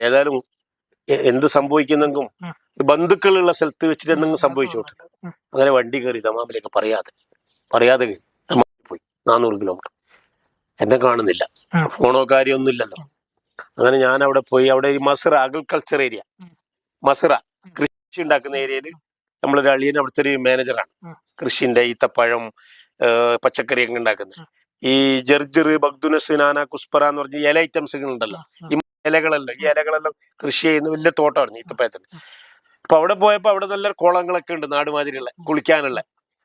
ഏതായാലും എന്ത് സംഭവിക്കുന്നെങ്കും. ബന്ധുക്കളുള്ള സ്ഥലത്ത് വെച്ചിട്ട് എന്തെങ്കിലും സംഭവിച്ചോട്ടെ. അങ്ങനെ വണ്ടി കയറി തമാമിലേക്ക് പറയാതെ പറയാതെ പോയി. നാനൂറ് കിലോമീറ്റർ. എന്നെ കാണുന്നില്ല. ഫോണോ കാര്യമൊന്നും ഇല്ലല്ലോ. അങ്ങനെ ഞാൻ അവിടെ പോയി അവിടെ ഒരു മസറ അഗ്രികൾച്ചർ ഏരിയ. മസറ കൃഷി ഉണ്ടാക്കുന്ന ഏരിയയിൽ നമ്മളൊരു അളിയൻ അവിടുത്തെ ഒരു മാനേജറാണ്. കൃഷിന്റെ ഈത്തപ്പഴം പച്ചക്കറിയൊക്കെ ഉണ്ടാക്കുന്നത്. ഈ ജർജർ ബഗ്ദുനസ് നാന കുസ്പറ എന്ന് പറഞ്ഞ ഇല ഐറ്റംസ് ഉണ്ടല്ലോ. ഇലകളെല്ലാം ഈ ഇലകളെല്ലാം കൃഷി ചെയ്യുന്ന വലിയ തോട്ടമാണ് ഈത്തപ്പഴത്തിന് അപ്പൊ അവിടെ പോയപ്പോ അവിടെ നല്ല കുളങ്ങളൊക്കെ ഉണ്ട് നാടുമാതിരിയുള്ള കുളിക്കാനുള്ള.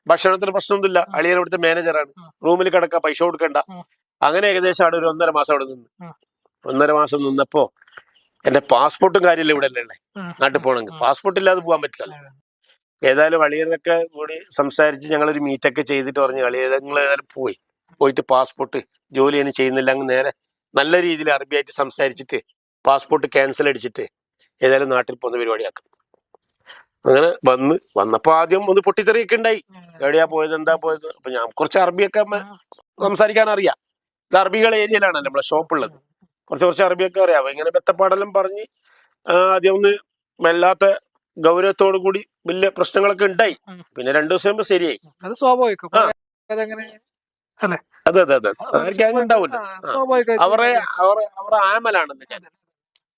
ഭക്ഷണത്തിന് പ്രശ്നമൊന്നുമില്ല. അളിയൻ അവിടുത്തെ മാനേജറാണ് റൂമിൽ കിടക്ക പൈസ കൊടുക്കണ്ട. അങ്ങനെ ഏകദേശം അവിടെ ഒരു ഒന്നര മാസം അവിടെ നിന്ന്. ഒന്നര മാസം നിന്നപ്പോ എന്റെ പാസ്പോർട്ടും കാര്യമില്ല ഇവിടെ അല്ലേ? ഉള്ളേ നാട്ടിൽ പോകണമെങ്കിൽ. പാസ്പോർട്ട് ഇല്ലാതെ പോകാൻ പറ്റില്ല ഏതായാലും അളിയനൊക്കെ കൂടി സംസാരിച്ച് ഞങ്ങളൊരു മീറ്റൊക്കെ ചെയ്തിട്ട് പറഞ്ഞു അളിയങ്ങൾ ഏതായാലും പോയി. പോയിട്ട് പാസ്പോർട്ട് ജോലി ഒന്നും ചെയ്യുന്നില്ല. അങ്ങ് നേരെ നല്ല രീതിയിൽ അറബിയായിട്ട് സംസാരിച്ചിട്ട് പാസ്പോർട്ട് ക്യാൻസൽ അടിച്ചിട്ട് ഏതായാലും നാട്ടിൽ പോകുന്ന പരിപാടിയാക്കും. അങ്ങനെ വന്ന് വന്നപ്പോ ആദ്യം ഒന്ന് പൊട്ടിത്തെറിയൊക്കെ ഉണ്ടായി. എവിടെയാ പോയത് എന്താ പോയത്? അപ്പൊ ഞാൻ കുറച്ച് അറബിയൊക്കെ സംസാരിക്കാൻ അറിയാം. ഇത് അറബികൾ ഏരിയയിലാണ് നമ്മളെ ഷോപ്പ് ഉള്ളത്. കുറച്ച് കുറച്ച് അറബിയൊക്കെ അറിയാം. ഇങ്ങനെ ബെത്തപ്പാടെല്ലാം പറഞ്ഞ് ആദ്യം ഒന്ന് വല്ലാത്ത ഗൗരവത്തോടു കൂടി വലിയ പ്രശ്നങ്ങളൊക്കെ ഉണ്ടായി. പിന്നെ രണ്ടു ദിവസം കഴിയുമ്പോ ശരിയായി. അത് സ്വാഭാവികം. അതെ അതെ അതെ. ഗ്യാങ് ഉണ്ടാവില്ല. അവരെ അവരെ അവരെ ആമലാണെന്ന് ഞാൻ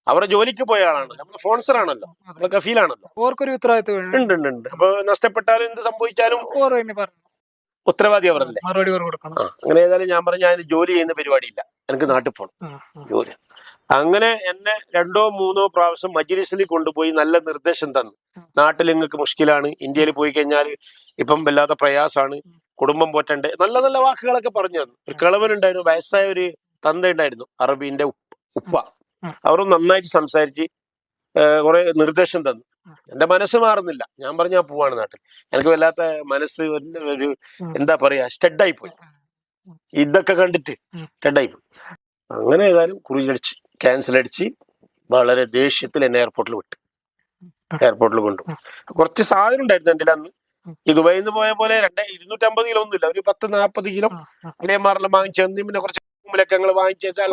അവരെ ജോലിക്ക് പോയ ആളാണ് നമ്മൾ സ്പോൺസർ ആണല്ലോ. നമ്മളെ കഫീലാണല്ലോ ഓർക്കൊരു ഉത്തരവാദിത്വം വേണം. ഉണ്ട് ഉണ്ട് ഉണ്ട്. അപ്പൊ നഷ്ടപ്പെട്ടാലും എന്ത് സംഭവിച്ചാലും ഉത്തരവാദി അവരല്ലേ? മറുപടി കൊടുക്കണം. അങ്ങനെ ഏതായാലും ഞാൻ പറഞ്ഞു ഞാൻ ജോലി ചെയ്യുന്ന പരിപാടിയില്ല. എനിക്ക് നാട്ടിൽ പോകണം. ജോലി. അങ്ങനെ എന്നെ രണ്ടോ മൂന്നോ പ്രാവശ്യം മജ്ലിസിൽ കൊണ്ടുപോയി നല്ല നിർദ്ദേശം തന്നു. നാട്ടിൽ നിങ്ങൾക്ക് മുഷ്കിലാണ്. ഇന്ത്യയിൽ പോയി കഴിഞ്ഞാൽ ഇപ്പം വല്ലാത്ത പ്രയാസമാണ് കുടുംബം പോറ്റണ്ടേ? നല്ല നല്ല വാക്കുകളൊക്കെ പറഞ്ഞു തന്നു. ഒരു കിളവനുണ്ടായിരുന്നു. വയസ്സായ ഒരു തന്ത ഉണ്ടായിരുന്നു അറബീന്റെ ഉപ്പ- അവരും നന്നായിട്ട് സംസാരിച്ച് കുറെ നിർദ്ദേശം തന്നു. എന്റെ മനസ്സ് മാറുന്നില്ല. ഞാൻ പറഞ്ഞാ പോവാണ് നാട്ടിൽ. എനിക്ക് വല്ലാത്ത മനസ്സ് ഒരു-. എന്താ പറയാ സ്റ്റെഡായി പോയി. ഇതൊക്കെ കണ്ടിട്ട്. സ്റ്റെഡായി പോയി. അങ്ങനെ ഏതായാലും കുറിച്ചടിച്ച് ക്യാൻസൽ അടിച്ച് വളരെ ദേഷ്യത്തിൽ എന്നെ എയർപോർട്ടിൽ വിട്ടു. എയർപോർട്ടിൽ കൊണ്ടു കുറച്ച് സാധനം ഉണ്ടായിരുന്നു എന്റെ അന്ന്. ഈ ദുബായിൽ നിന്ന് പോയ പോലെ രണ്ട് ഇരുന്നൂറ്റമ്പത് കിലോ ഒന്നുമില്ല. ഒരു പത്ത് നാൽപ്പത് കിലോ. അളിയന്മാരെല്ലാം വാങ്ങിച്ചു പിന്നെ കുറച്ച് റൂമിലൊക്കെ ഞങ്ങൾ വാങ്ങിച്ചു വെച്ചാൽ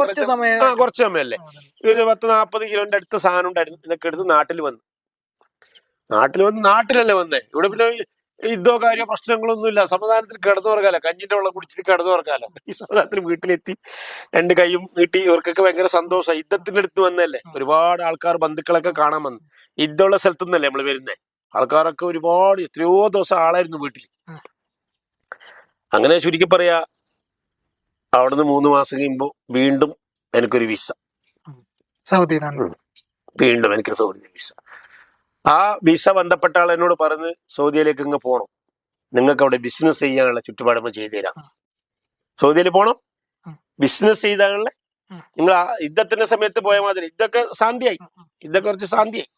കുറച്ച് സമയമല്ലേ ഒരു പത്ത് നാപ്പത് കിലോന്റെ അടുത്ത സാധനം ഉണ്ടായിരുന്നു ഇതൊക്കെ എടുത്ത് നാട്ടിൽ വന്നു. നാട്ടിൽ വന്ന് നാട്ടിലല്ലേ വന്നേ? ഇവിടെ പിന്നെ ഇതോ കാര്യോ പ്രശ്നങ്ങളൊന്നും ഇല്ല സമാധാനത്തിൽ കിടന്നു കഞ്ഞിന്റെ വെള്ളം കുടിച്ചിട്ട് കിടന്നു ഉറങ്ങാലോ. ഈ സമാധാനത്തിൽ വീട്ടിലെത്തി. രണ്ട് കൈയും നീട്ടി ഇവർക്കൊക്കെ ഭയങ്കര സന്തോഷം. യുദ്ധത്തിന്റെ അടുത്ത് വന്നല്ലേ ഒരുപാട് ആൾക്കാർ ബന്ധുക്കളൊക്കെ കാണാൻ വന്നു. യുദ്ധമുള്ള സ്ഥലത്തു നിന്നല്ലേ നമ്മൾ വരുന്നേ? ആൾക്കാരൊക്കെ ഒരുപാട് എത്രയോ ദിവസം ആളായിരുന്നു വീട്ടിൽ അങ്ങനെ ചുരുക്കി പറയാ അവിടുന്ന് മൂന്ന് മാസം കഴിയുമ്പോൾ വീണ്ടും എനിക്കൊരു വിസ സൗദിയിലാണ് വീണ്ടും എനിക്ക് സൗദി വിസ ആ വിസ ബന്ധപ്പെട്ട ആൾ എന്നോട് പറഞ്ഞ് സൗദിയിലേക്ക് ഇങ്ങ് പോകണം നിങ്ങൾക്ക് അവിടെ ബിസിനസ് ചെയ്യാനുള്ള ചുറ്റുപാടുമ്പ് ചെയ്തു തരാം. സൗദിയിൽ പോകണം ബിസിനസ് ചെയ്താലുള്ള നിങ്ങൾ യുദ്ധത്തിന്റെ സമയത്ത് പോയ മാതിരി. ഇതൊക്കെ ശാന്തിയായി ഇതൊക്കെ കുറച്ച് ശാന്തിയായി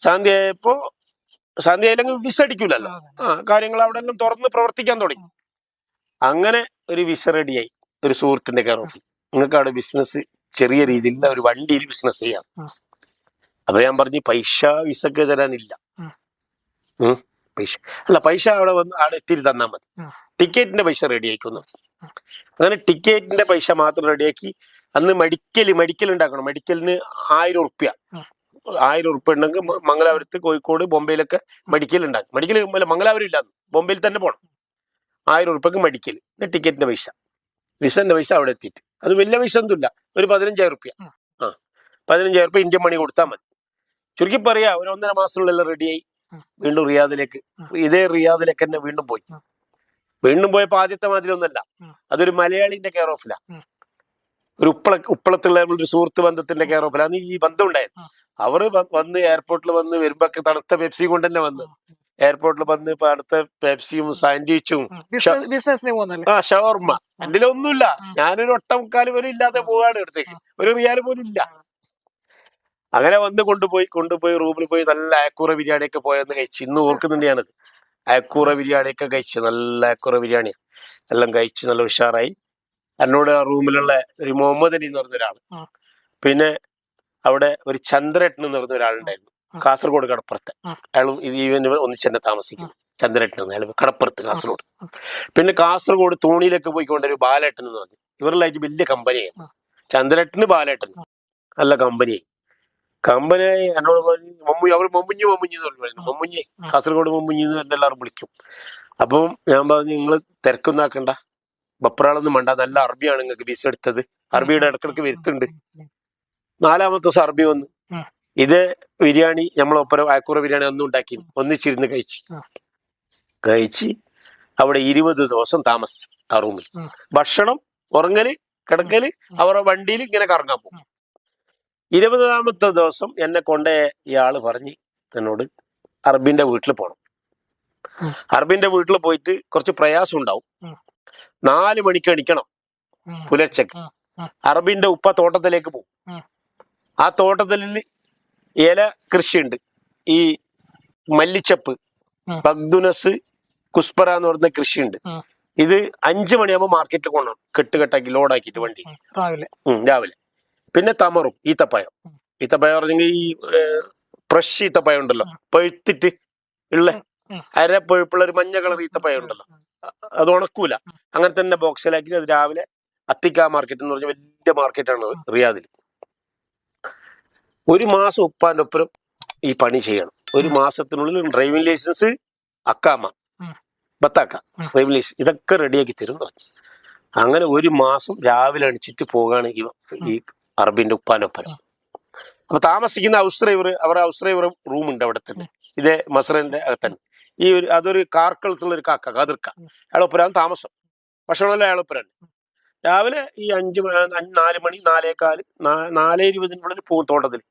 ശാന്തിയായപ്പോ ശാന്തിയായില്ലെങ്കിൽ വിസ അടിക്കൂലല്ലോ. ആ കാര്യങ്ങൾ അവിടെ എല്ലാം തുറന്ന് പ്രവർത്തിക്കാൻ തുടങ്ങി. അങ്ങനെ ഒരു വിസ റെഡിയായി ഒരു സുഹൃത്തിന്റെ കെയർ ഓഫിൽ നിങ്ങൾക്ക് അവിടെ ബിസിനസ് ചെറിയ രീതിയിൽ ഒരു വണ്ടിയിൽ ബിസിനസ് ചെയ്യാം. അപ്പൊ ഞാൻ പറഞ്ഞു പൈസ വിസക്ക് തരാനില്ല. പൈസ. അല്ല പൈസ അവിടെ വന്ന് അവിടെ എത്തിരി തന്നാൽ മതി. ടിക്കറ്റിന്റെ പൈസ റെഡിയാക്കുന്നു അങ്ങനെ ടിക്കറ്റിന്റെ പൈസ മാത്രം റെഡിയാക്കി അന്ന് മെഡിക്കൽ മെഡിക്കൽ ഉണ്ടാക്കണം. മെഡിക്കലിന് ആയിരം ഉറുപ്പ്യ. ആയിരം ഉറുപ്പ്യ ഉണ്ടെങ്കിൽ മംഗലാപുരത്ത് കോഴിക്കോട് ബോംബെയിലൊക്കെ മെഡിക്കൽ ഉണ്ടാക്കും മെഡിക്കൽ മംഗലാപുരം ഇല്ല ബോംബെയിൽ തന്നെ പോകണം ആയിരം ഉറുപ്പ്യക്ക് മെഡിക്കൽ ടിക്കറ്റിന്റെ പൈസ. വിസന്റെ പൈസ അവിടെ എത്തിയിട്ട്. അത് വലിയ പൈസ ഒന്നുമില്ല. ഒരു പതിനഞ്ചായിരം റുപ്യ. ആ. പതിനഞ്ചായിരം റുപ്യ ഇന്ത്യൻ മണി കൊടുത്താൽ മതി. ചുരുക്കി പറയാ ഒരു ഒന്നര മാസത്തിനുള്ളിൽ റെഡിയായി വീണ്ടും റിയാദിലേക്ക്. ഇതേ റിയാദിലേക്ക് തന്നെ വീണ്ടും പോയി. വീണ്ടും പോയപ്പോ ആദ്യത്തെ മാതിരി ഒന്നല്ല അതൊരു മലയാളിന്റെ കെയർ ഓഫില ഒരു ഉപ്പള ഉപ്പളത്തുള്ള ഒരു സുഹൃത്ത് ബന്ധത്തിന്റെ കെയർ ഓഫിലാണ് ഈ ബന്ധം ഉണ്ടായത് അവർ വന്ന് എയർപോർട്ടിൽ വന്ന് വരുമ്പോ തണുത്ത പെപ്സി കൊണ്ട് തന്നെ വന്ന്. എയർപോർട്ടിൽ വന്ന് ഇപ്പൊ അടുത്ത പെപ്സിയും സാൻഡ്വിച്ചും ബിസിനസിന് പോകുന്നല്ലേ? ആ ഷവർമ്മ എന്റെ ഒന്നുമില്ല. ഞാനൊരു ഒട്ടമുക്കാൽ പോലും ഇല്ലാതെ പോവാണ് എടുത്തേക്ക് ഒരു റിയാൽ പോലും ഇല്ല. അങ്ങനെ വന്ന് കൊണ്ടുപോയി കൊണ്ടുപോയി റൂമിൽ പോയി നല്ല അയക്കൂറ ബിരിയാണി ഒക്കെ പോയെന്ന് കഴിച്ച്. ഇന്ന് ഓർക്കുന്നുണ്ട് ഞാനത് അയക്കൂറ ബിരിയാണി ഒക്കെ കഴിച്ച് നല്ല അയക്കൂറ ബിരിയാണി. എല്ലാം കഴിച്ച് നല്ല ഉഷാറായി. എന്നോട് ആ റൂമിലുള്ള ഒരു മുഹമ്മദ് അലി എന്ന് പറഞ്ഞ ഒരാൾ പിന്നെ അവിടെ ഒരു ചന്ദ്രേട്ടൻ എന്ന് പറഞ്ഞ ഒരാളുണ്ടായിരുന്നു. കാസർഗോഡ് കടപ്പുറത്ത്. അയാളും ഇവൻ ഒന്നിച്ച് തന്നെ താമസിക്കുന്നു. ചന്ദ്രേട്ടൻ അയാൾ കടപ്പുറത്ത് കാസർഗോഡ്. പിന്നെ കാസർഗോഡ് തോണിയിലേക്ക് പോയിക്കൊണ്ട് ഒരു ബാലേട്ടൻ എന്ന് പറഞ്ഞു. ഇവരിലായിട്ട് വലിയ കമ്പനിയാണ്. ചന്ദ്രേട്ടന് ബാലേട്ടൻ. നല്ല കമ്പനിയായി കമ്പനി എന്നോട് പറഞ്ഞു മമ്മു അവർ മമ്മുഞ്ഞ് മമ്മുഞ്ഞ് എന്ന് മമ്മുഞ്ഞ്. കാസർഗോഡ് മമ്മുഞ്ഞ് എന്ന് എന്നെല്ലാവരും വിളിക്കും. അപ്പം ഞാൻ പറഞ്ഞു നിങ്ങൾ തിരക്കൊന്നും ആക്കണ്ട. ബപ്രാളൊന്നും വേണ്ട. നല്ല അറബിയാണ് നിങ്ങൾക്ക് വിസ എടുത്തത്. അറബിയുടെ ഇടക്കിടക്ക് വരുത്തുണ്ട് നാലാമത്തെ ദിവസം അറബി വന്നു. ഇതേ ബിരിയാണി നമ്മളൊപ്പരം അയക്കൂറ ബിരിയാണി ഒന്നും ഉണ്ടാക്കി ഒന്നിച്ചിരുന്ന് കഴിച്ചു. കഴിച്ച് അവിടെ ഇരുപത് ദിവസം താമസിച്ചു ആ റൂമിൽ ഭക്ഷണം ഉറങ്ങൽ കിടക്കൽ. അവരുടെ വണ്ടിയിൽ ഇങ്ങനെ കറങ്ങാൻ പോകും. ഇരുപതാമത്തെ ദിവസം എന്നെ കൊണ്ടേ ഇയാൾ പറഞ്ഞ് എന്നോട് അറബിന്റെ വീട്ടിൽ പോണം. അറബിന്റെ വീട്ടിൽ പോയിട്ട് കുറച്ച് പ്രയാസം ഉണ്ടാവും. നാല് മണിക്ക് എണിക്കണം പുലർച്ചക്ക്. അറബിന്റെ ഉപ്പ തോട്ടത്തിലേക്ക് പോകും. ആ തോട്ടത്തിൽ ഇല കൃഷിയുണ്ട്. ഈ മല്ലിച്ചപ്പ്. ബഗ്ദുനസ് കുസ്പറ എന്ന് പറയുന്ന കൃഷിയുണ്ട്. ഇത് അഞ്ചു മണിയാകുമ്പോൾ മാർക്കറ്റിൽ കൊണ്ടുപോകണം കെട്ടുകെട്ടാക്കി ലോഡാക്കിയിട്ട് വണ്ടി. രാവിലെ. രാവിലെ. പിന്നെ തമറും ഈത്തപ്പഴം. ഈത്തപ്പായം ഈത്തപ്പഴം പറഞ്ഞെങ്കിൽ ഈ ഫ്രഷ് ഈത്തപ്പഴം ഉണ്ടല്ലോ. പഴുത്തിട്ട് ഉള്ള. അര പഴുപ്പുള്ള ഒരു മഞ്ഞ കളർ ഈത്തപ്പഴം ഉണ്ടല്ലോ. അത് ഉണക്കൂല. അങ്ങനെ തന്നെ ബോക്സിലാക്കി അത് രാവിലെ അത്തിക്ക മാർക്കറ്റ് എന്ന് പറഞ്ഞ വലിയ മാർക്കറ്റാണ് റിയാദിൽ. ഒരു മാസം ഉപ്പാന്റെ ഒപ്പം ഈ പണി ചെയ്യണം. ഒരു മാസത്തിനുള്ളിൽ ഡ്രൈവിംഗ് ലൈസൻസ് അക്കാമ. ബത്താക്ക. Driving licence. ഇതൊക്കെ റെഡിയാക്കി തരും പറഞ്ഞു. അങ്ങനെ ഒരു മാസം രാവിലെ അണിച്ചിട്ട് പോകുകയാണെങ്കിൽ ഈ അറബിന്റെ ഉപ്പാന്റെ ഒപ്പരം. ഉം. അപ്പൊ താമസിക്കുന്ന ഹൗസ് ഡ്രൈവർ അവരുടെ ഹൗസ് ഡ്രൈവർ റൂം ഉണ്ട് അവിടെ തന്നെ. ഇതേ മസറിന്റെ അകത്തന്നെ ഈ ഒരു അതൊരു കാർക്കളത്തുള്ള ഒരു കാക്ക കതിർക്ക. അയാളൊപ്പരാണ് താമസം. ഭക്ഷണമെല്ലാം അയാളൊപ്പരാണ് രാവിലെ ഈ അഞ്ച് നാല് മണി നാലേകാൽ നാലേ ഇരുപതിനുള്ളിൽ പോകും തോട്ടത്തിൽ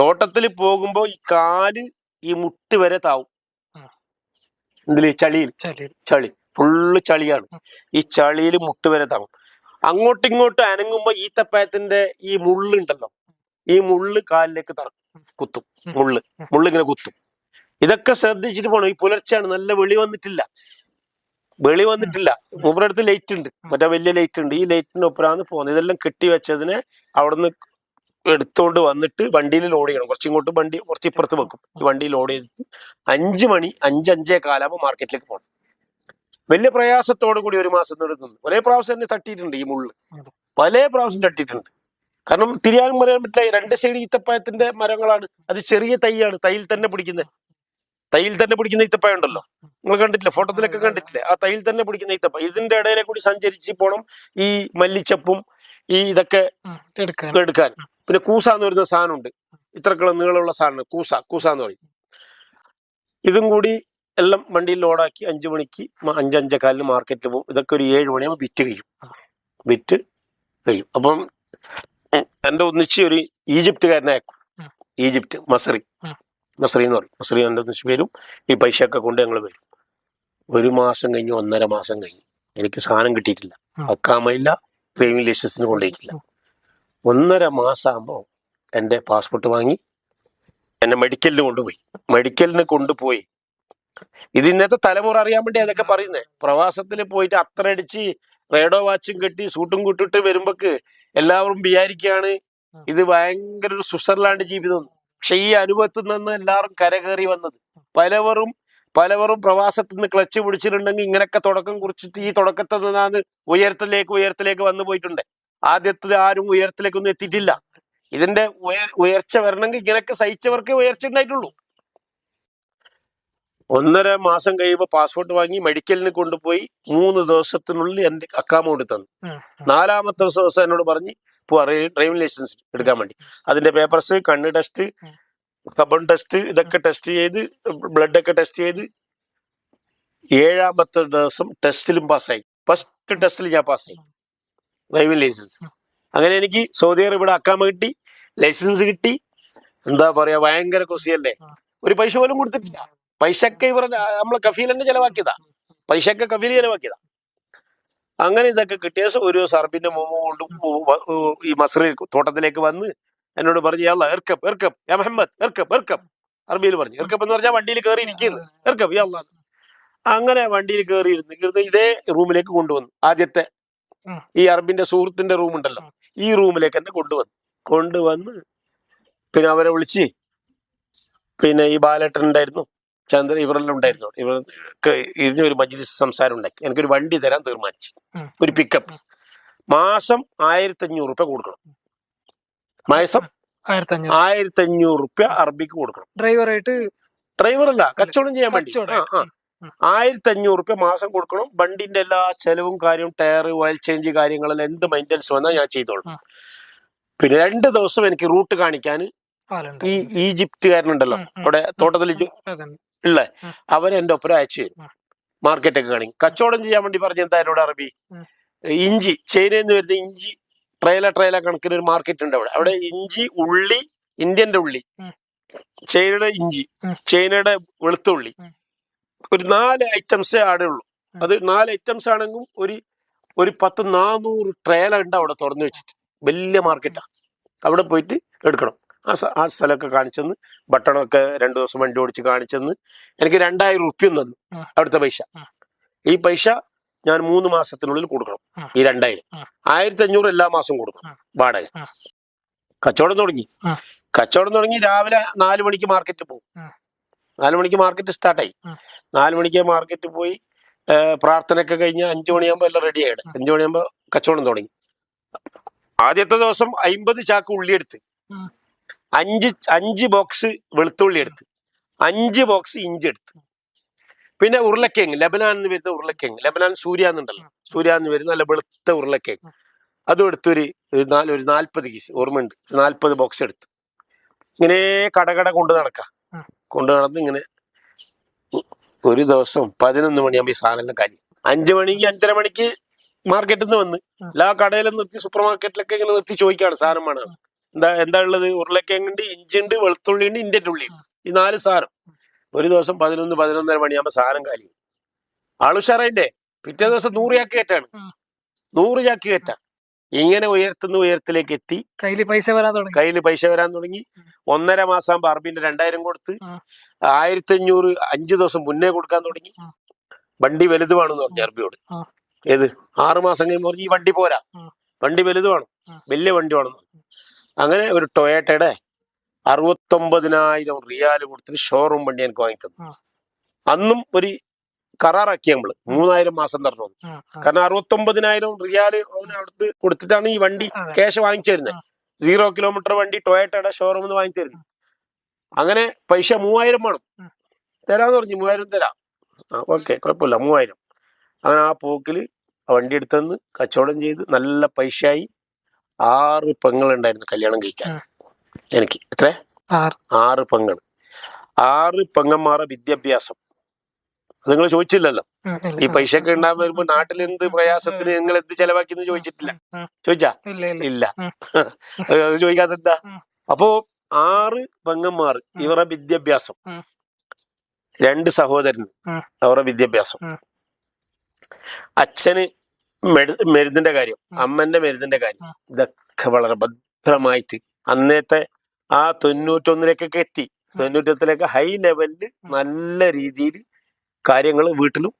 തോട്ടത്തിൽ പോകുമ്പോ ഈ കാൽ ഈ മുട്ട് വരെ താവും. ഇതിൽ ചളിയിൽ. ചളി. ഫുള്ള് ചളിയാണ്. ഈ ചളിയിൽ മുട്ട് വരെ താവും. അങ്ങോട്ടും ഇങ്ങോട്ടും അനങ്ങുമ്പോ ഈത്തപ്പഴത്തിന്റെ ഈ മുള്ളുണ്ടല്ലോ ഈ മുള്ള് കാലിലേക്ക് തറ കുത്തും. മുള്ള്. മുള്ളിങ്ങനെ കുത്തും. ഇതൊക്കെ ശ്രദ്ധിച്ചിട്ട് പോണം. ഈ പുലർച്ചെയാണ്. നല്ല വെളി വന്നിട്ടില്ല. വെളി വന്നിട്ടില്ല. മൂപ്പരുടെ അടുത്ത് ലൈറ്റ് ഉണ്ട് മറ്റേ വലിയ ലൈറ്റ് ഉണ്ട് ഈ ലൈറ്റിന് ഒപ്പരാണ് പോകുന്നത് ഇതെല്ലാം കെട്ടി വെച്ചതിനെ അവിടുന്ന് എടുത്തോണ്ട് വന്നിട്ട് വണ്ടിയിൽ ലോഡ് ചെയ്യണം. കുറച്ചിങ്ങോട്ട് വണ്ടി കുറച്ച് ഇപ്പുറത്ത് വെക്കും. ഈ വണ്ടി ലോഡ് ചെയ്തിട്ട് അഞ്ച് മണി അഞ്ച് അഞ്ചേ മാർക്കറ്റിലേക്ക് പോകണം വലിയ പ്രയാസത്തോടു കൂടി ഒരു മാസം എടുക്കുന്നു ഒരേ പ്രാവശ്യം തന്നെ തട്ടിയിട്ടുണ്ട് ഈ മുള്ള്. അതെ. പല പ്രാവശ്യം തട്ടിയിട്ടുണ്ട്. കാരണം തിരിയാനും പറയാൻ പറ്റില്ല. രണ്ട് സൈഡ് ഈത്തപ്പായത്തിന്റെ മരങ്ങളാണ്. അത് ചെറിയ തൈയാണ്. തൈയിൽ തന്നെ പിടിക്കുന്നത് തൈയിൽ തന്നെ പിടിക്കുന്ന ഈത്തപ്പായ ഉണ്ടല്ലോ. നിങ്ങൾ കണ്ടിട്ടില്ല? ഫോട്ടോത്തിലൊക്കെ കണ്ടിട്ടില്ലേ? ആ തൈയിൽ തന്നെ പിടിക്കുന്ന ഈത്തപ്പ. ഇതിന്റെ ഇടയിലെ കൂടി സഞ്ചരിച്ച് പോണം. ഈ മല്ലിച്ചപ്പും ഈ ഇതൊക്കെ എടുക്കാൻ. പിന്നെ കൂസ എന്ന് പറയുന്ന സാധനമുണ്ട്. ഇത്രക്കുള്ള നീളമുള്ള സാധനം. കൂസ കൂസ എന്ന് പറയും. ഇതും കൂടി എല്ലാം വണ്ടിയിൽ ലോഡാക്കി അഞ്ചു മണിക്ക് അഞ്ച് അഞ്ചേക്കാലിന് മാർക്കറ്റിൽ പോകും. ഇതൊക്കെ ഒരു ഏഴ് മണിയാകുമ്പോൾ വിറ്റ് കഴിയും. വിറ്റ് കഴിയും. അപ്പം എന്റെ ഒന്നിച്ച് ഒരു ഈജിപ്തുകാരനെ അയക്കും ഉം. ഈജിപ്ത് മസറി. മസറി എന്ന് പറയും. മസറി എന്റെ ഒന്നിച്ച് പേരും ഈ പൈസ ഒക്കെ കൊണ്ട് ഞങ്ങൾ വരും. ഒരു മാസം കഴിഞ്ഞു ഒന്നര മാസം കഴിഞ്ഞു. എനിക്ക് സാധനം കിട്ടിയിട്ടില്ല. അക്കാമയില്ല ഡ്രൈവിംഗ് ലൈസൻസിന് കൊണ്ടുപോയിട്ടില്ല. ഒന്നര മാസമാകുമ്പോൾ എന്റെ പാസ്പോർട്ട് വാങ്ങി എന്നെ മെഡിക്കലിന് കൊണ്ടുപോയി. മെഡിക്കലിന് കൊണ്ടുപോയി. ഇത് ഇന്നത്തെ തലമുറ അറിയാൻ വേണ്ടി അതൊക്കെ പറയുന്നത് പ്രവാസത്തിൽ പോയിട്ട് അത്ര അടിച്ച് റേഡോ വാച്ചും കെട്ടി സൂട്ടും കൂട്ടിട്ട് വരുമ്പോക്ക് എല്ലാവരും വിചാരിക്കുകയാണ് ഇത് ഭയങ്കര ഒരു സ്വിറ്റ്സർലാൻഡ് ജീവിതം. പക്ഷെ ഈ അനുഭവത്തിൽ നിന്ന് എല്ലാവരും കരകയറി വന്നത്. പലവരും പലവരും പ്രവാസത്തിൽ നിന്ന് ക്ലച്ച് പിടിച്ചിട്ടുണ്ടെങ്കിൽ ഇങ്ങനൊക്കെ തുടക്കം കുറിച്ചിട്ട് ഈ തുടക്കത്തിൽ നിന്നാണ് ഉയരത്തിലേക്ക് ഉയരത്തിലേക്ക് വന്നു പോയിട്ടുണ്ട്. ആദ്യത്തെ ആരും ഉയരത്തിലേക്കൊന്നും എത്തിയിട്ടില്ല. ഇതിന്റെ ഉയർ ഉയർച്ച വരണമെങ്കിൽ ഇങ്ങനൊക്കെ സഹിച്ചവർക്കേ ഉയർച്ച ഉണ്ടായിട്ടുള്ളൂ. ഒന്നര മാസം കഴിയുമ്പോൾ പാസ്പോർട്ട് വാങ്ങി മെഡിക്കലിന് കൊണ്ടുപോയി മൂന്ന് ദിവസത്തിനുള്ളിൽ എന്റെ അക്കാമൗണ്ട് തന്നു. നാലാമത്തെ ദിവസം എന്നോട് പറഞ്ഞ് ഡ്രൈവിംഗ് ലൈസൻസ് എടുക്കാൻ വേണ്ടി. അതിന്റെ പേപ്പർസ് കണ്ണ് ടെസ്റ്റ്. സബൺ ടെസ്റ്റ് ഇതൊക്കെ ടെസ്റ്റ് ചെയ്ത് ബ്ലഡ് ഒക്കെ ടെസ്റ്റ് ചെയ്ത് ഏഴാമത്തെ ദിവസം ടെസ്റ്റിലും പാസ്സായി. ഫസ്റ്റ് ടെസ്റ്റിൽ ഞാൻ പാസ്സായി. Driving licence. അങ്ങനെ എനിക്ക് സൗദി അറേബ്യ ഇവിടെ അക്കാമ കിട്ടി ലൈസൻസ് കിട്ടി. എന്താ പറയാ ഭയങ്കര കൊസിയല്ലേ. ഒരു പൈസ പോലും കൊടുത്തിട്ടില്ല. പൈസയൊക്കെ ഇവർ നമ്മളെ കഫീൽ തന്നെ ചെലവാക്കിയതാ. പൈസയൊക്കെ കഫീൽ ചെലവാക്കിയതാ. അങ്ങനെ ഇതൊക്കെ കിട്ടിയ ഒരു സർബിന്റെ മോമോ കൊണ്ട് ഈ മസ്രി തോട്ടത്തിലേക്ക് വന്ന് എന്നോട് പറഞ്ഞു അല്ല എർക്കപ്പ് എർക്കപ്പ് യാ മുഹമ്മദ് എർക്കപ്പ് എർക്കപ്പ് അറബിയിൽ പറഞ്ഞു എർക്കപ്പ് എന്ന് പറഞ്ഞാൽ വണ്ടിയിൽ കയറി ഇരിക്കുന്നത് എർക്കപ്പ് യാ അങ്ങനെ വണ്ടിയിൽ കയറി ഇരുന്ന് ഇതേ റൂമിലേക്ക് കൊണ്ടുവന്നു. ആദ്യത്തെ ഈ അറബിന്റെ സുഹൃത്തിന്റെ റൂം ഉണ്ടല്ലോ ഈ റൂമിലേക്ക് എന്നെ കൊണ്ടുവന്നു. കൊണ്ടുവന്ന് പിന്നെ അവരെ വിളിച്ച് പിന്നെ ഈ ബാലേട്ടൻ ഉണ്ടായിരുന്നു ചന്ദ്ര ഇവരെല്ലാം ഉണ്ടായിരുന്നു. ഇവർ ഇതിനൊരു മജ്ലിസ് സംസാരം ഉണ്ടാക്കി. എനിക്കൊരു വണ്ടി തരാൻ തീരുമാനിച്ചു. ഒരു പിക്കപ്പ് മാസം ആയിരത്തി അഞ്ഞൂറ് രൂപ കൊടുക്കണം മാസം ആയിരത്തി അഞ്ഞൂറ് റുപ്യ അറബിക്ക് കൊടുക്കണം. ഡ്രൈവറായിട്ട് ഡ്രൈവർ അല്ല കച്ചവടം ചെയ്യാൻ വേണ്ടി. ആയിരത്തി അഞ്ഞൂറ് റുപ്യ മാസം കൊടുക്കണം. വണ്ടിന്റെ എല്ലാ ചെലവും കാര്യവും ടയർ ഓയിൽ ചേഞ്ച് കാര്യങ്ങളെല്ലാം എന്ത് മെയിന്റനൻസ് വന്നാൽ ഞാൻ ചെയ്തോളും. പിന്നെ രണ്ട് ദിവസം എനിക്ക് റൂട്ട് കാണിക്കാൻ ഈ ഈജിപ്തുകാരനുണ്ടല്ലോ. അവിടെ തോട്ടത്തിൽ ഉള്ളേ. അവൻ എന്റെ ഒപ്പം അയച്ചു തരും. മാർക്കറ്റൊക്കെ കാണിക്കും. കച്ചവടം ചെയ്യാൻ വേണ്ടി പറഞ്ഞ എന്താ എന്നോട് അറബി? ഇഞ്ചി. ചൈനയിൽ നിന്ന് വരുന്ന ഇഞ്ചി ട്രയല ട്രയല കണക്കിന് ഒരു മാർക്കറ്റ് ഉണ്ട് അവിടെ. അവിടെ ഇഞ്ചി ഉള്ളി ഇന്ത്യന്റെ ഉള്ളി. ചൈനയുടെ ഇഞ്ചി ചൈനയുടെ വെളുത്ത ഉള്ളി. ഒരു നാല് ഐറ്റംസേ ആടെ ഉള്ളൂ. അത് നാല് ഐറ്റംസ് ആണെങ്കിലും ഒരു ഒരു പത്ത് നാനൂറ് ട്രയല ഉണ്ട് അവിടെ തുറന്നു വെച്ചിട്ട്. വലിയ മാർക്കറ്റാ അവിടെ പോയിട്ട് എടുക്കണം. ആ സ്ഥലമൊക്കെ കാണിച്ചെന്ന് ബട്ടണൊക്കെ രണ്ടു ദിവസം വണ്ടി ഓടിച്ച് കാണിച്ചെന്ന് എനിക്ക് രണ്ടായിരം റുപ്യം തന്നു. അവിടുത്തെ പൈസ. ഈ പൈസ ഞാൻ മൂന്ന് മാസത്തിനുള്ളിൽ കൊടുക്കണം. ഈ രണ്ടായിരം. ആയിരത്തി അഞ്ഞൂറ് എല്ലാ മാസവും കൊടുക്കണം. വാടക. കച്ചവടം തുടങ്ങി. കച്ചവടം തുടങ്ങി രാവിലെ നാല് മണിക്ക് മാർക്കറ്റിൽ പോകും. നാലു മണിക്ക് മാർക്കറ്റ് സ്റ്റാർട്ടായി നാലു മണിക്ക് മാർക്കറ്റിൽ പോയി പ്രാർത്ഥനയൊക്കെ കഴിഞ്ഞ് അഞ്ചു മണിയാകുമ്പോൾ എല്ലാം റെഡി ആയിട്ട് അഞ്ചു മണിയാകുമ്പോൾ കച്ചവടം തുടങ്ങി. ആദ്യത്തെ ദിവസം അമ്പത് ചാക്ക് ഉള്ളി എടുത്ത്. അഞ്ച് അഞ്ച് ബോക്സ് വെളുത്തുള്ളി എടുത്ത്. അഞ്ച് ബോക്സ് ഇഞ്ചി എടുത്ത്. പിന്നെ ഉരുളക്കിഴങ്ങ്. ലബനാൻ എന്ന് വരുന്ന ഉരുളക്കിഴങ്ങ്. ലബനാൻ സൂര്യ എന്നുണ്ടല്ലോ സൂര്യ എന്ന് വരുന്ന നല്ല വെളുത്ത ഉരുളക്കിഴങ്ങ്. അതും എടുത്തൊരു ഒരു നാല് ഒരു നാൽപ്പത് കീസ് ഓർമ്മയുണ്ട്. നാൽപ്പത് ബോക്സ് എടുത്ത്. ഇങ്ങനെ കടകട കൊണ്ട് നടക്കാം. കൊണ്ടു നടന്ന് ഇങ്ങനെ ഒരു ദിവസം പതിനൊന്ന് മണിയാകുമ്പോൾ ഈ സാധനം കാര്യം അഞ്ചു മണിക്ക് അഞ്ചര മണിക്ക് മാർക്കറ്റിൽ നിന്ന് വന്ന്. എല്ലാ കടയിലും നിർത്തി സൂപ്പർ മാർക്കറ്റിലൊക്കെ ഇങ്ങനെ നിർത്തി ചോദിക്കാണ് സാധനം വേണം എന്താ എന്താ ഉള്ളത്? ഉരുളക്കിഴങ്ങുണ്ട് ഇഞ്ചി ഉണ്ട് വെളുത്തുള്ളി ഉണ്ട് ഇന്ത്യൻ ഉള്ളി. ഈ നാല് സാധനം. ഒരു ദിവസം പതിനൊന്ന് പതിനൊന്നര മണിയാകുമ്പോൾ സാധനം കാലി ആൾ ഉഷാറായില്ലേ പിറ്റേ ദിവസം നൂറ് ചാക്ക് കയറ്റാണ്. നൂറ് ചാക്ക് കയറ്റാ ഇങ്ങനെ ഉയർത്തുന്ന ഉയരത്തിലേക്ക് എത്തി. കയ്യിൽ പൈസ വരാൻ തുടങ്ങി. കയ്യിൽ പൈസ വരാൻ തുടങ്ങി. ഒന്നര മാസം അറബിന്റെ രണ്ടായിരം കൊടുത്ത്. ആയിരത്തി അഞ്ഞൂറ് അഞ്ചു ദിവസം മുന്നേ കൊടുക്കാൻ തുടങ്ങി. വണ്ടി വലുതുവാണെന്ന് പറഞ്ഞു അർബിയോട് ഏത്? ആറ് മാസം കഴിയുമ്പോൾ പറഞ്ഞു ഈ വണ്ടി പോരാ. വണ്ടി വലുത് വേണം വലിയ വണ്ടി വേണം. അങ്ങനെ ഒരു ടൊയോട്ടയുടെ അറുപത്തൊമ്പതിനായിരം റിയാൽ കൊടുത്തിട്ട് ഷോറൂം വണ്ടി എനിക്ക് വാങ്ങി തന്നു അന്നും ഒരു കരാറാക്കി നമ്മൾ. മൂന്നായിരം മാസം തരണം. കാരണം അറുപത്തൊമ്പതിനായിരം റിയാൽ അവന് കൊടുത്തിട്ടാണ് ഈ വണ്ടി. ക്യാഷ് വാങ്ങിച്ചു തരുന്നത് സീറോ കിലോമീറ്റർ വണ്ടി ടൊയോട്ടയുടെ ഷോറൂമിൽ നിന്ന് വാങ്ങി തരുന്നു അങ്ങനെ പൈസ മൂവായിരം വേണം. തരാന്ന് പറഞ്ഞു. മൂവായിരം തരാം. ആ ഓക്കെ കുഴപ്പമില്ല. മൂവായിരം. അങ്ങനെ ആ പോക്കിൽ വണ്ടി എടുത്തെന്ന് കച്ചവടം ചെയ്ത് നല്ല പൈസയായി ആറ് പെങ്ങളുണ്ടായിരുന്നു കല്യാണം കഴിക്കാൻ. എനിക്ക് എത്ര ആറ്. പങ്ങൾ ആറ് പെങ്ങന്മാരുടെ വിദ്യാഭ്യാസം. നിങ്ങൾ ചോദിച്ചില്ലല്ലോ? ഈ പൈസ ഒക്കെ ഉണ്ടാകാൻ വരുമ്പോ നാട്ടിൽ എന്ത് പ്രയാസത്തിന് നിങ്ങൾ എന്ത് ചെലവാക്കിയെന്ന് ചോദിച്ചിട്ടില്ല. ഉം, ചോദിച്ചാ? ഇല്ല അത് ചോദിക്കാത്ത എന്താ അപ്പോ ആറ് പെങ്ങന്മാർ. ഇവരുടെ വിദ്യാഭ്യാസം. രണ്ട് സഹോദരൻ അവരുടെ വിദ്യാഭ്യാസം. അച്ഛന് മെരു- മരുന്നിന്റെ കാര്യം അമ്മന്റെ മരുന്നിന്റെ കാര്യം ഇതൊക്കെ വളരെ ഭദ്രമായിട്ട് അന്നത്തെ ആ തൊണ്ണൂറ്റൊന്നിലേക്കൊക്കെ എത്തി. തൊണ്ണൂറ്റൊന്നിലേക്ക് ഹൈ ലെവലിൽ നല്ല രീതിയിൽ കാര്യങ്ങൾ വീട്ടിലും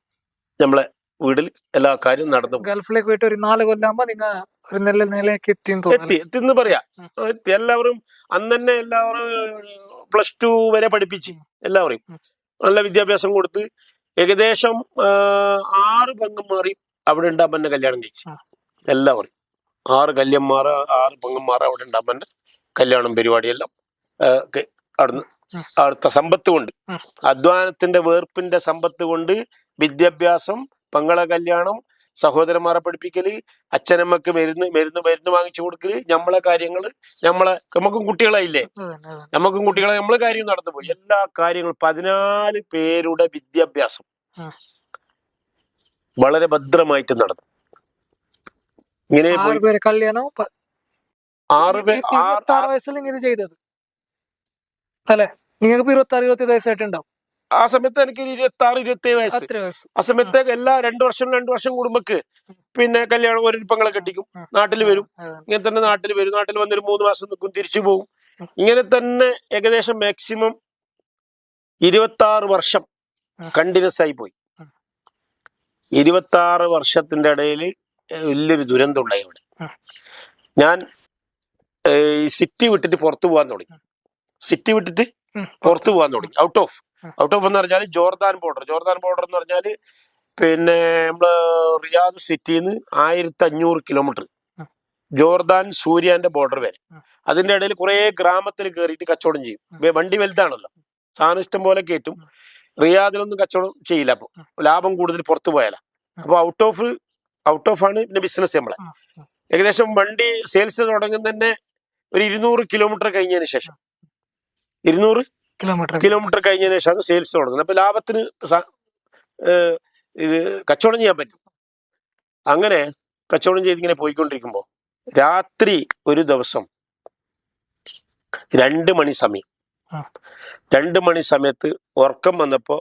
നമ്മളെ വീട്ടിൽ എല്ലാ കാര്യവും നടന്നു. ഗൾഫിലേക്ക് പോയിട്ട് ഒരു നാല് കൊല്ലാകുമ്പോ നിങ്ങൾ ഒരു നല്ല നിലയിലേക്ക് എത്തി എത്തി. എത്തി എന്ന് പറയാ. എത്തി. എല്ലാവരും അന്ന് തന്നെ എല്ലാവരും പ്ലസ് ടു വരെ പഠിപ്പിച്ച് എല്ലാവരെയും നല്ല വിദ്യാഭ്യാസം കൊടുത്ത് ഏകദേശം ആറ് പെങ്ങന്മാരെയും അവിടെ ഉണ്ടാകുമ്പോൾ കല്യാണം കഴിച്ചു. എല്ലാവരും ആറ് കല്യന്മാർ ആറ് പെങ്ങന്മാർ അവിടെ ഉണ്ടാകുമ്പോൾ കല്യാണം പരിപാടിയെല്ലാം അവിടുന്ന് അവിടുത്തെ സമ്പത്ത് കൊണ്ട്. അധ്വാനത്തിന്റെ വേർപ്പിന്റെ സമ്പത്ത് കൊണ്ട് വിദ്യാഭ്യാസം പെങ്ങളെ കല്യാണം സഹോദരന്മാരെ പഠിപ്പിക്കൽ അച്ഛനമ്മക്ക് മരുന്ന് മരുന്ന് മരുന്ന് വാങ്ങിച്ചു കൊടുക്കൽ നമ്മളെ കാര്യങ്ങൾ നമ്മളെ നമുക്കും കുട്ടികളായില്ലേ. നമുക്കും കുട്ടികളെ നമ്മളെ കാര്യം നടന്നു പോയി. എല്ലാ കാര്യങ്ങളും പതിനാല് പേരുടെ വിദ്യാഭ്യാസം വളരെ ഭദ്രമായിട്ട് നടന്നു. ഇങ്ങനെ കല്യാണം ആറ് ഇരുപത്തി ആറ് വയസ്സിൽ ഇങ്ങനെ ചെയ്തത്? അല്ലെ? നിങ്ങൾക്ക് ഇരുപത്തി ആറ് ഇരുപത്തി വയസ്സായിട്ടുണ്ടാവും. ആ സമയത്ത് എനിക്ക് ഇരുപത്തി ആറ് ഇരുപത്തി ഏഴ് വയസ്സ്. ആ സമയത്ത് എല്ലാ രണ്ടു വർഷം രണ്ടു വർഷം കുടുംബക്ക് പിന്നെ കല്യാണം ഒരു പെങ്ങളെ കെട്ടിക്കും. നാട്ടിൽ വരും. ഇങ്ങനെ തന്നെ നാട്ടിൽ വരും. നാട്ടിൽ വന്നൊരു മൂന്ന് മാസം നിൽക്കും തിരിച്ചു പോകും ഇങ്ങനെ തന്നെ ഏകദേശം മാക്സിമം ഇരുപത്തി ആറ് വർഷം. കണ്ടിന്യൂസ് ആയി പോയി. ഇരുപത്തി ആറ് വർഷത്തിന്റെ ഇടയിൽ വലിയൊരു ദുരന്തം ഉണ്ടായി ഇവിടെ ഞാൻ ഈ സിറ്റി വിട്ടിട്ട് പുറത്തു പോകാൻ തുടങ്ങി. സിറ്റി വിട്ടിട്ട് പുറത്ത് പോകാൻ തുടങ്ങി. ഔട്ട് ഓഫ് ഔട്ട് ഓഫ് എന്ന് പറഞ്ഞാൽ ജോർദാൻ ബോർഡർ ജോർദാൻ ബോർഡർ എന്ന് പറഞ്ഞാൽ പിന്നെ നമ്മൾ റിയാദ് സിറ്റിന്ന് ആയിരത്തി അഞ്ഞൂറ് കിലോമീറ്റർ ജോർദാൻ സൂര്യാന്റെ ബോർഡർ വരെ. അതിന്റെ ഇടയിൽ കുറെ ഗ്രാമത്തിൽ കയറിയിട്ട് കച്ചവടം ചെയ്യും. വണ്ടി വലുതാണല്ലോ. സാധനം ഇഷ്ടം പോലെ കയറ്റും റിയാദിലൊന്നും കച്ചവടം ചെയ്യില്ല അപ്പൊ. ലാഭം കൂടുതൽ പുറത്ത് പോയാല. അപ്പൊ ഔട്ട് ഓഫ് ഔട്ട് ഓഫ് ആണ് പിന്നെ ബിസിനസ് നമ്മളെ. ഏകദേശം വണ്ടി സെയിൽസ് തുടങ്ങുന്ന തന്നെ ഒരു ഇരുന്നൂറ് കിലോമീറ്റർ കഴിഞ്ഞതിന് ശേഷം. ഇരുന്നൂറ് കിലോമീറ്റർ കിലോമീറ്റർ കഴിഞ്ഞതിന് ശേഷമാണ് സെയിൽസ് തുടങ്ങുന്നത്. അപ്പൊ ലാഭത്തിന് ഇത് കച്ചവടം ചെയ്യാൻ പറ്റും. അങ്ങനെ കച്ചവടം ചെയ്ത് ഇങ്ങനെ പോയിക്കൊണ്ടിരിക്കുമ്പോൾ രാത്രി ഒരു ദിവസം രണ്ട് മണി സമയം. രണ്ട് മണി സമയത്ത് ഉറക്കം വന്നപ്പോ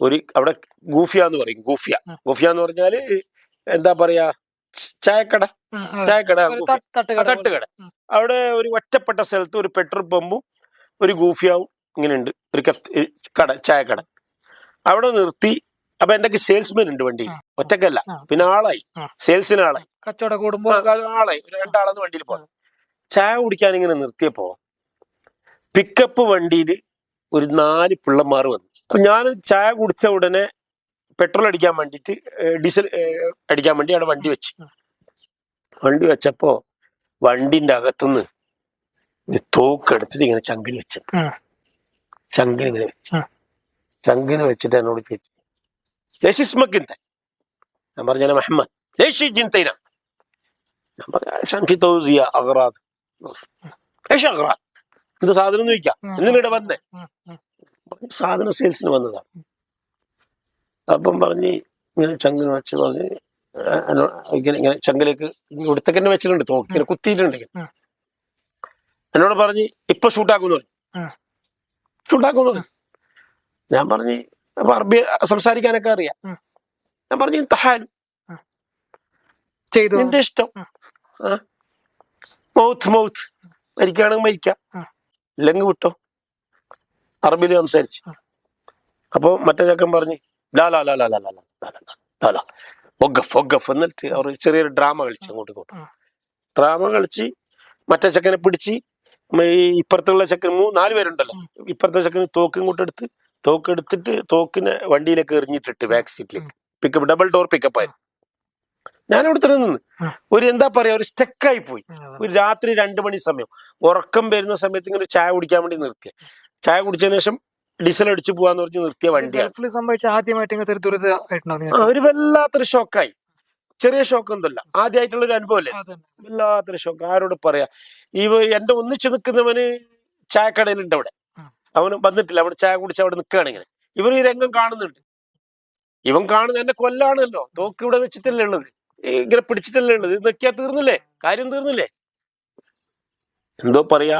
ഒരു അവിടെ ഗൂഫിയ എന്ന് പറയും ഗൂഫിയ. ഗൂഫിയ എന്ന് പറഞ്ഞാൽ എന്താ പറയാ ചായക്കട. ചായക്കട തട്ടുകട അവിടെ ഒരു ഒറ്റപ്പെട്ട സ്ഥലത്ത് ഒരു പെട്രോൾ പമ്പും ഒരു ഗൂഫിയാവും ഇങ്ങനെ ഉണ്ട് ഒരു കട ചായക്കട. അവിടെ നിർത്തി. അപ്പൊ എന്റെ സെയിൽസ്മാൻ ഉണ്ട് വണ്ടി ഒറ്റക്കല്ല. പിന്നെ ആളായി. സെയിൽസിന് ആളായി. കച്ചവടം കൂടുമ്പോ? ആളായി. രണ്ടാളെന്ന് വണ്ടിയിൽ പോകും ചായ കുടിക്കാൻ ഇങ്ങനെ നിർത്തിയപ്പോ പിക്കപ്പ് വണ്ടിയിൽ ഒരു നാല് പിള്ളന്മാർ വന്നു. അപ്പൊ ഞാൻ ചായ കുടിച്ച ഉടനെ പെട്രോൾ അടിക്കാൻ വേണ്ടിയിട്ട് ഡീസൽ അടിക്കാൻ വേണ്ടി അവിടെ വണ്ടി വെച്ച്. വണ്ടി വെച്ചപ്പോ വണ്ടിന്റെ അകത്തുനിന്ന് തോക്കെടുത്തിട്ട് ഇങ്ങനെ ചങ്കിൽ വെച്ച. ചങ്കിൽ ഇങ്ങനെ വെച്ചു. ചങ്കിൽ വെച്ചിട്ട് എന്നോട് ചോദിച്ചു. ഞാൻ പറഞ്ഞ മുഹമ്മദ്. ലേശി ജിന്തൈന ഞാൻ പറഞ്ഞു തൗസിയ സാധനം ചോദിക്കാം? വന്നേ? സാധനം സെയിൽസിന് വന്നതാണ് അപ്പം പറഞ്ഞ് ഇങ്ങനെ ചങ്കിന് വെച്ച് പറഞ്ഞ് ഇങ്ങനെ ഇങ്ങനെ ചങ്കിലേക്ക് ഇവിടുത്തേക്ക് വെച്ചിട്ടുണ്ട് തോക്ക് ഇങ്ങനെ കുത്തിയിട്ടുണ്ട്. എന്നോട് പറഞ്ഞ് ഇപ്പൊ ഷൂട്ടാക്കുന്നു പറഞ്ഞു. ഷൂട്ടാക്കും ഷൂട്ടാക്കുന്നു ഞാൻ പറഞ്ഞ് അപ്പൊ അറബി സംസാരിക്കാനൊക്കെ അറിയാം. ഞാൻ പറഞ്ഞു തഹാൻ. ചെയ്തു? നിന്റെ ഇഷ്ടം. മൗത്ത് മൗത്ത്. മരിക്കുകയാണെങ്കിൽ മരിക്കാം. ഇല്ലെങ്കിൽ വിട്ടോ. അറബിയിൽ സംസാരിച്ചു. അപ്പോൾ അപ്പൊ മറ്റേ ചക്കൻ പറഞ്ഞു لا لا لا لا لا لا لا لا لا ലാ. وقف ഒഗഫ് എന്നിട്ട് അവർ ചെറിയൊരു ഡ്രാമ കളിച്ച് അങ്ങോട്ട് ഇങ്ങോട്ട്. ഡ്രാമ കളിച്ച് മറ്റേ ചെക്കനെ പിടിച്ച് ഈ ഇപ്പുറത്തുള്ള ചെക്കൻ മൂന്ന് നാല് പേരുണ്ടല്ലോ. ഇപ്പുറത്തെ ചക്കന് തോക്ക് ഇങ്ങോട്ട് എടുത്ത് തോക്ക് എടുത്തിട്ട് തോക്കിനെ വണ്ടിയിലേക്ക് എറിഞ്ഞിട്ടിട്ട് ബാക്ക് സീറ്റിലേക്ക് പിക്കപ്പ് ഡബിൾ ഡോർ പിക്കപ്പ് ആയിരുന്നു. ഞാൻ അവിടെ തന്നെ നിന്ന്. ഒരു എന്താ പറയാ ഒരു സ്റ്റക്കായി പോയി. ഒരു രാത്രി രണ്ടു മണി സമയം. ഉറക്കം വരുന്ന സമയത്ത് ഇങ്ങനെ ചായ കുടിക്കാൻ വേണ്ടി നിർത്തിയ. ചായ കുടിച്ചതിന് ശേഷം ഡീസൽ അടിച്ചു പോവാന്ന് പറഞ്ഞ് നിർത്തിയ വണ്ടിയാണ്. സംഭവിച്ച ആദ്യമായിട്ട് ഒരു വല്ലാത്തൊരു ഷോക്കായി. ചെറിയ ഷോക്ക് ഒന്നുമല്ല ആദ്യമായിട്ടുള്ള ഒരു അനുഭവം അല്ലേ വല്ലാത്തൊരു ഷോക്ക്. ആരോട് പറയാ? ഈ എന്റെ ഒന്നിച്ചു നിൽക്കുന്നവന് ചായക്കടയിലുണ്ട് അവിടെ. അവന് വന്നിട്ടില്ല. അവിടെ ചായ കുടിച്ച് അവിടെ നിൽക്കുകയാണ് ഇങ്ങനെ. ഇവർ ഈ രംഗം കാണുന്നുണ്ട്. ഇവൻ കാണുന്ന എന്റെ കൊല്ലാണല്ലോ. തോക്ക് ഇവിടെ വെച്ചിട്ടല്ലേ ഉള്ളത്. ഇങ്ങനെ പിടിച്ചിട്ടല്ലേ ഉള്ളത്. ഇത് നിൽക്കിയാ തീർന്നില്ലേ? കാര്യം തീർന്നില്ലേ? എന്തോ പറയാ.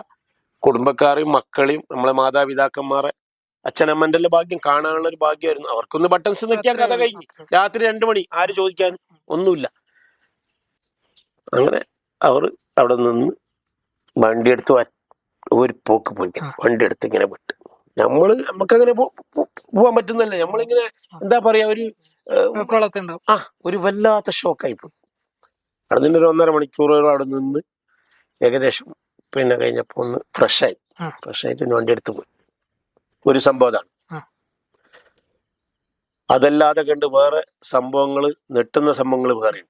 കുടുംബക്കാരെയും മക്കളെയും നമ്മളെ മാതാപിതാക്കന്മാരെ അച്ഛനമ്മന്റെ ഭാഗ്യം കാണാനുള്ള ഒരു ഭാഗ്യമായിരുന്നു. അവർക്കൊന്ന് ബട്ടൺസ് നിൽക്കാൻ കഥ കഴിഞ്ഞു. രാത്രി രണ്ടു മണി ആര് ചോദിക്കാൻ? ഒന്നുമില്ല. അങ്ങനെ അവർ അവിടെ നിന്ന് വണ്ടി എടുത്ത് ഒരു പോക്ക് പോയി. വണ്ടി എടുത്ത് ഇങ്ങനെ വിട്ട്. നമ്മൾ നമുക്കങ്ങനെ പോവാൻ പറ്റുന്നല്ല നമ്മളിങ്ങനെ എന്താ പറയാ ഒരു ആ ഒരു വല്ലാത്ത ഷോക്കായി പോയി അവിടെ നിന്ന് ഒരു ഒന്നര മണിക്കൂറോളം അവിടെ നിന്ന് ഏകദേശം പിന്നെ കഴിഞ്ഞപ്പോ ഒന്ന് ഫ്രഷായി ഫ്രഷായിട്ട് ഫ്രഷ് ആയിട്ട് പിന്നെ വണ്ടി എടുത്ത് പോയി. ഒരു സംഭവം അതാണ്. അതല്ലാതെ കണ്ട് വേറെ സംഭവങ്ങൾ നെട്ടുന്ന സംഭവങ്ങൾ വേറെ